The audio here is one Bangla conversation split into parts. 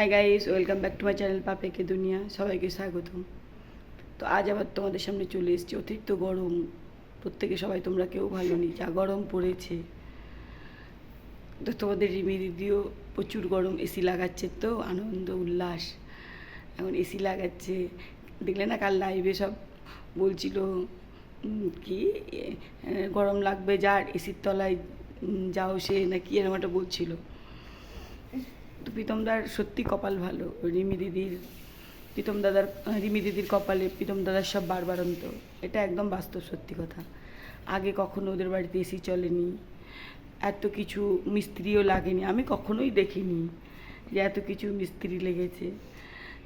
Hi guys welcome back to my channel পাপেকে দুনিয়া সবাইকে স্বাগতম। তো আজ আবার তোমাদের সামনে চলে এসেছি অতিরিক্ত গরম। প্রত্যেকে সবাই তোমরা কেউ ভালো নেই, যা গরম পড়েছে। তো তোমাদের রিমি দিদিও প্রচুর গরম এসি লাগাচ্ছে তো, আনন্দ, উল্লাস। এখন এসি লাগাচ্ছে। দেখলে না কাল লাইভে সব বলছিল কি গরম লাগবে, যার এসির তলায় যাও সে না কি এরকম একটা বলছিল। তো প্রীতমদার সত্যি কপাল ভালো, রিমি দিদির প্রীতম দাদার রিমি দিদির কপালে প্রীতম দাদার সব বারবারন্ত এটা একদম বাস্তব সত্যি কথা। আগে কখনো ওদের বাড়িতে এসি চলেনি, এত কিছু মিস্ত্রিও লাগেনি, আমি কখনোই দেখিনি যে এত কিছু মিস্ত্রি লেগেছে।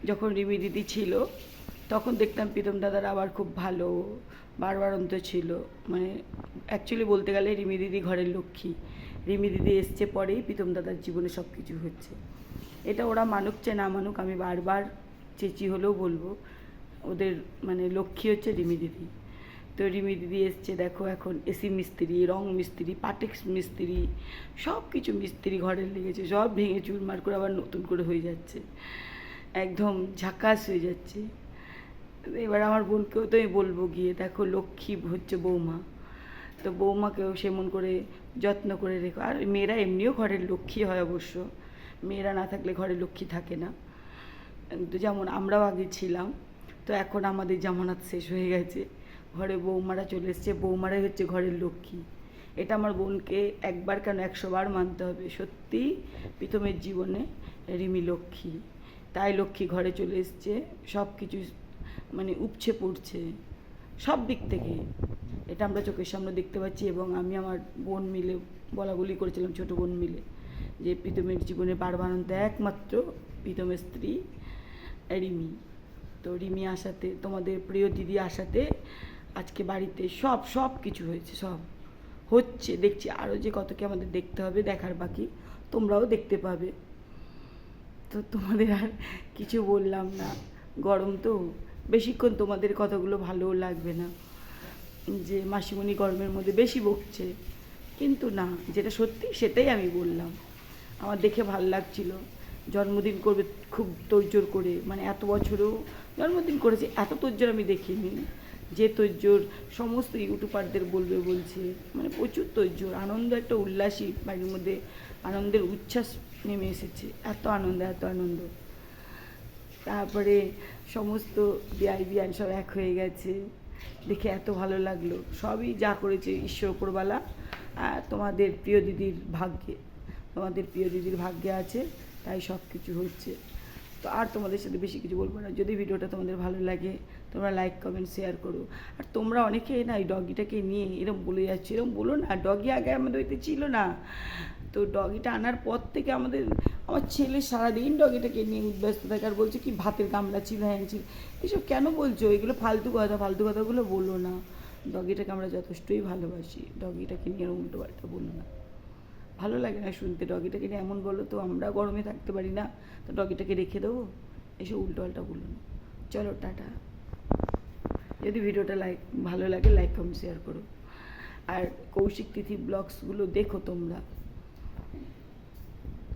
যখন রিমি দিদি ছিল, তখন দেখতাম প্রীতম দাদার আবার খুব ভালো বারবারন্ত ছিল। মানে অ্যাকচুয়ালি বলতে গেলে রিমি দিদি ঘরের লক্ষ্মী। রিমি দিদি এসছে পরেই, প্রীতম দাদার জীবনে সব কিছু হচ্ছে। এটা ওরা মানুক চেয়ে না মানুক, আমি বারবার চেঁচি হলেও বলব, ওদের মানে লক্ষ্মী হচ্ছে রিমি দিদি। তো রিমি দিদি এসছে, দেখো এখন এসি মিস্ত্রি, রং মিস্ত্রি পাটেক্স মিস্ত্রি সব কিছু মিস্ত্রি ঘরের লেগেছে, সব ভেঙে চুরমার করে আবার নতুন করে হয়ে যাচ্ছে। একদম ঝাকাস হয়ে যাচ্ছে। এবার আমার বোনকেও তো আমি বলব গিয়ে, দেখো লক্ষ্মী হচ্ছে বৌমা। তো বৌমাকেও সেমন করে যত্ন করে রেখো। আর মেয়েরা এমনিও ঘরের লক্ষ্মী হয় অবশ্য। মেয়েরা না থাকলে ঘরে লক্ষ্মী থাকে না। যেমন আমরাও আগে ছিলাম, তো এখন আমাদের জামানাত শেষ হয়ে গেছে। ঘরে বৌমারা চলে এসছে, বৌমারাই হচ্ছে ঘরের লক্ষ্মী। এটা আমার বোনকে একবার কেন একশো বার মানতে হবে। সত্যি প্রীতমের জীবনে রিমি লক্ষ্মী। তাই লক্ষ্মী ঘরে চলে এসছে সব কিছু মানে উপছে পড়ছে। সব দিক থেকে। এটা আমরা চোখের সামনে দেখতে পাচ্ছি এবং আমি আমার বোন মিলে বলা বলি করেছিলাম, ছোটো বোন মিলে, যে প্রীতমের জীবনে বারবানন্দ একমাত্র প্রীতমের স্ত্রী, রিমি। তো রিমি আসাতে, তোমাদের প্রিয় দিদি আসাতে আজকে বাড়িতে সব সব কিছু হয়েছে, সব হচ্ছে, দেখছি আরও যে কত কি আমাদের দেখতে হবে, দেখার বাকি তোমরাও দেখতে পাবে। তো তোমাদের আর কিছু বললাম না, গরম তো, বেশিক্ষণ তোমাদের কথাগুলো ভালোও লাগবে না। যে মাসিমণি গরমের মধ্যে বেশি বকছে। কিন্তু না, যেটা সত্যি সেটাই আমি বললাম। আমার দেখে ভালো লাগছিল। জন্মদিন করবে খুব তোড়জোড় করে। মানে এত বছরও জন্মদিন করেছে, এত তোড়জোড় আমি দেখিনি। যে তোড়জোড় সমস্ত ইউটিউবারদের বলবে বলছে। মানে প্রচুর তোড়জোড়, আনন্দ, একটা উল্লাসী বাড়ির মধ্যে আনন্দের উচ্ছ্বাস নেমে এসেছে। এত আনন্দ এত আনন্দ। তারপরে সমস্ত বিআই বিআন সব এক হয়ে গেছে। দেখে এত ভালো লাগল। সবই যা করেছে ঈশ্বর উপরবালা তোমাদের প্রিয় দিদির ভাগ্যে, তোমাদের প্রিয় দিদির ভাগ্যে আছে, তাই সব কিছু হচ্ছে। তো আর তোমাদের সাথে বেশি কিছু বলব না। যদি ভিডিওটা তোমাদের ভালো লাগে, তোমরা লাইক কমেন্ট শেয়ার করো। আর তোমরা অনেকেই না এই ডগিটাকে নিয়ে এরকম বলে যাচ্ছে। এরকম বলো না ডগি আগে আমাদের হইতে ছিল না। তো ডগিটা আনার পর থেকে আমাদের, আমার ছেলে সারাদিন ডগিটাকে নিয়ে উদ্ব্যস্ত থাকে আর বলছে, কি ভাতের গামলা ছিল হ্যাঁ ছিল। এসব কেন বলছো? এগুলো ফালতু কথা, ফালতু কথাগুলো বলো না। ডগিটাকে আমরা যথেষ্টই ভালোবাসি। ডগিটাকে নিয়ে উল্টো পাল্টা বলো না। ভালো লাগে না শুনতে। ডগিটাকে নিয়ে এমন বলো তো, আমরা গরমে থাকতে পারি না। তো ডগিটাকে রেখে দেবো? এসব উল্টো পাল্টা বলো না। চলো, টাটা। যদি ভিডিওটা লাইক, ভালো লাগে, লাইক, কমেন্ট, শেয়ার করো। আর কৌশিক তিথি ব্লগসগুলো দেখো তোমরা।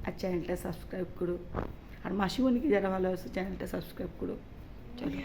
আর চ্যানেলটা সাবস্ক্রাইব করো। আর মাসিমণিকে যারা ভালোবাসো চ্যানেলটা সাবস্ক্রাইব করো। চলো।